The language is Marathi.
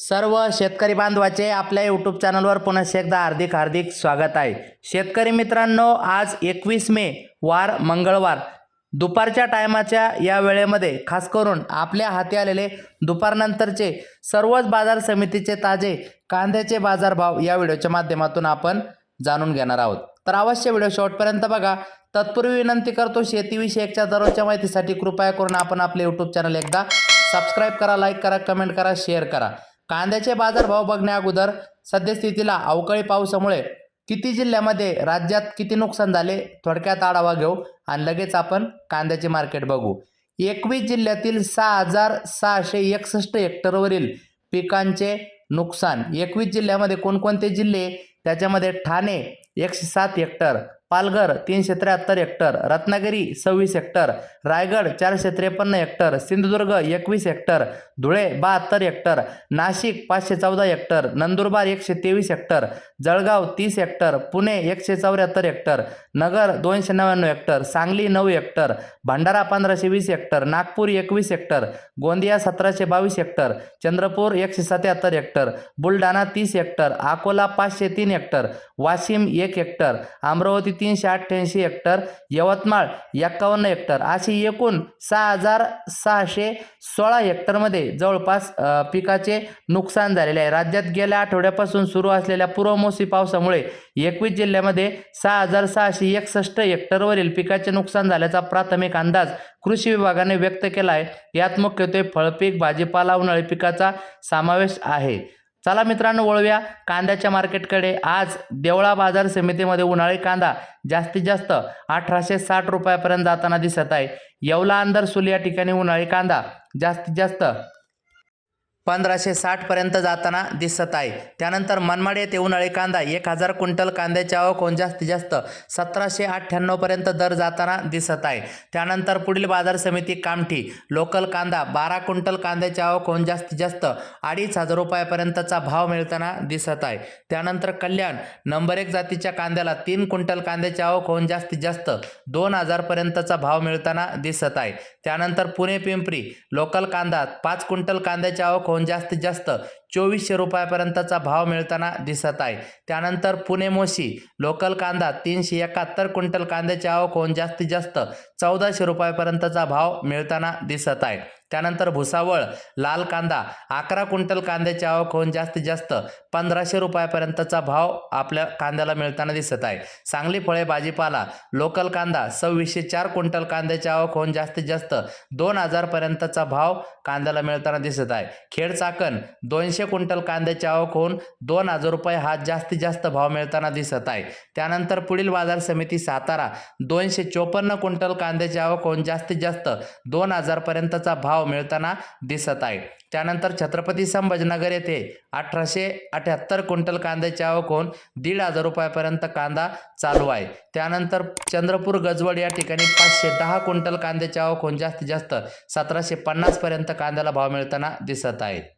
सर्व शेतकरी बांधवाचे आपल्या यूट्यूब चॅनलवर पुन्हा एकदा हार्दिक हार्दिक स्वागत आहे. शेतकरी मित्रांनो आज एकवीस मे वार मंगळवार. दुपारच्या टायमाच्या या वेळेमध्ये खास करून आपल्या हाती आलेले दुपारनंतरचे सर्वच बाजार समितीचे ताजे कांद्याचे बाजारभाव या व्हिडिओच्या माध्यमातून आपण जाणून घेणार आहोत. तर अवश्य व्हिडिओ शेवटपर्यंत बघा. तत्पूर्वी विनंती करतो शेतीविषयकच्या दररोजच्या माहितीसाठी कृपया करून आपण आपले यूट्यूब चॅनल एकदा सबस्क्राईब करा लाईक करा कमेंट करा शेअर करा. कांद्याचे बाजारभाव बघण्या अगोदर सद्यस्थितीला अवकाळी पावसामुळे किती जिल्ह्यामध्ये राज्यात किती नुकसान झाले थोडक्यात आढावा घेऊ आणि लगेच आपण कांद्याचे मार्केट बघू. एकवीस जिल्ह्यातील सहा हजार सहाशे एकसष्ट हेक्टरवरील पिकांचे नुकसान. एकवीस जिल्ह्यामध्ये कोणकोणते जिल्हे? त्याच्यामध्ये ठाणे एकशे सात हेक्टर पालघर तीनशे त्र्याहत्तर हेक्टर रत्नागिरी सव्वीस हेक्टर रायगड चारशे त्रेपन्न हेक्टर सिंधुदुर्ग एकवीस हेक्टर धुळे बहात्तर हेक्टर नाशिक पाचशे चौदा हेक्टर नंदुरबार एकशे तेवीस हेक्टर जळगाव तीस हेक्टर पुणे एकशे चौऱ्याहत्तर हेक्टर नगर दोनशे नव्याण्णव हेक्टर सांगली नऊ हेक्टर भंडारा पंधराशे वीस हेक्टर नागपूर एकवीस हेक्टर गोंदिया सतराशे बावीस हेक्टर चंद्रपूर एकशे सत्याहत्तर हेक्टर बुलढाणा तीस हेक्टर अकोला पाचशे तीन हेक्टर वाशिम एक हेक्टर अमरावती तीनशे अठ्ठ्याऐंशी हेक्टर यवतमाळ एक्कावन्न हेक्टर. अशी एकूण सहा हजार सहाशे सोळा हेक्टरमध्ये जवळपास पिकाचे नुकसान झालेले आहे. राज्यात गेल्या आठवड्यापासून सुरू असलेल्या पूर्वमोसी पावसामुळे एकवीस जिल्ह्यामध्ये सहा हजार सहाशे एकसष्ट हेक्टरवरील पिकाचे नुकसान झाल्याचा प्राथमिक अंदाज कृषी विभागाने व्यक्त केला आहे. यात मुख्यत्वे फळपीक भाजीपाला उन्हाळी पिकाचा समावेश आहे. चला मित्रांनो वळूया. कांद्याच्या मार्केटकडे. आज देवळा बाजार समितीमध्ये उन्हाळी कांदा जास्तीत जास्त अठराशे साठ रुपयापर्यंत जाताना दिसत आहे. येवला अंदरसूल या ठिकाणी उन्हाळी कांदा जास्तीत जास्त पंधराशे साठपर्यंत जाताना दिसत आहे. त्यानंतर मनमाड येथे उन्हाळी कांदा एक हजार क्विंटल कांद्याची आवक होऊन जास्तीत जास्त सतराशे अठ्ठ्याण्णवपर्यंत दर जाताना दिसत आहे. त्यानंतर पुढील बाजार समिती कामठी लोकल कांदा बारा क्विंटल कांद्याची आवक होऊन जास्तीत जास्त अडीच हजार रुपयापर्यंतचा भाव मिळताना दिसत आहे. त्यानंतर कल्याण नंबर एक जातीच्या कांद्याला तीन क्विंटल कांद्याची आवक होऊन जास्तीत जास्त दोन हजारपर्यंतचा भाव मिळताना दिसत आहे. त्यानंतर पुणे पिंपरी लोकल कांदा पाच क्विंटल कांद्याची आवक होऊन जास्तीत जास्त चोवीसशे रुपयापर्यंतचा भाव मिळताना दिसत आहे. त्यानंतर पुणे मोशी लोकल कांदा तीनशे एकाहत्तर क्विंटल कांद्याची आवक होऊन जास्तीत जास्त चौदाशे रुपयापर्यंतचा भाव मिळताना दिसत आहे. त्यानंतर भुसावळ लाल कांदा अकरा क्विंटल कांद्याची आवक होऊन जास्तीत जास्त पंधराशे रुपयापर्यंतचा भाव आपल्या कांद्याला मिळताना दिसत आहे. सांगली फळे भाजीपाला लोकल कांदा सव्वीसशे चार क्विंटल कांद्याची आवक होऊन जास्तीत जास्त दोन हजारपर्यंतचा भाव कांद्याला मिळताना दिसत आहे. खेड चाकण दोनशे क्विंटल कांद्याची आवक होऊन दोन हजार रुपये हा जास्तीत जास्त भाव मिळताना दिसत आहे. त्यानंतर पुढील बाजार समिती सातारा दोनशे चोपन्न क्विंटल कांद्याची आवक होऊन जास्तीत जास्त दोन हजारपर्यंतचा भाव मिळताना दिसत आहे. त्यानंतर छत्रपती संभाजीनगर येथे अठराशे अठ्याहत्तर क्विंटल कांद्याची आवक होऊन दीड हजार रुपयापर्यंत कांदा चालू आहे. त्यानंतर चंद्रपूर गजवड या ठिकाणी पाचशे दहा क्विंटल कांद्याची आवक होऊन जास्तीत जास्त सतराशे पन्नासपर्यंत कांद्याला भाव मिळताना दिसत आहे.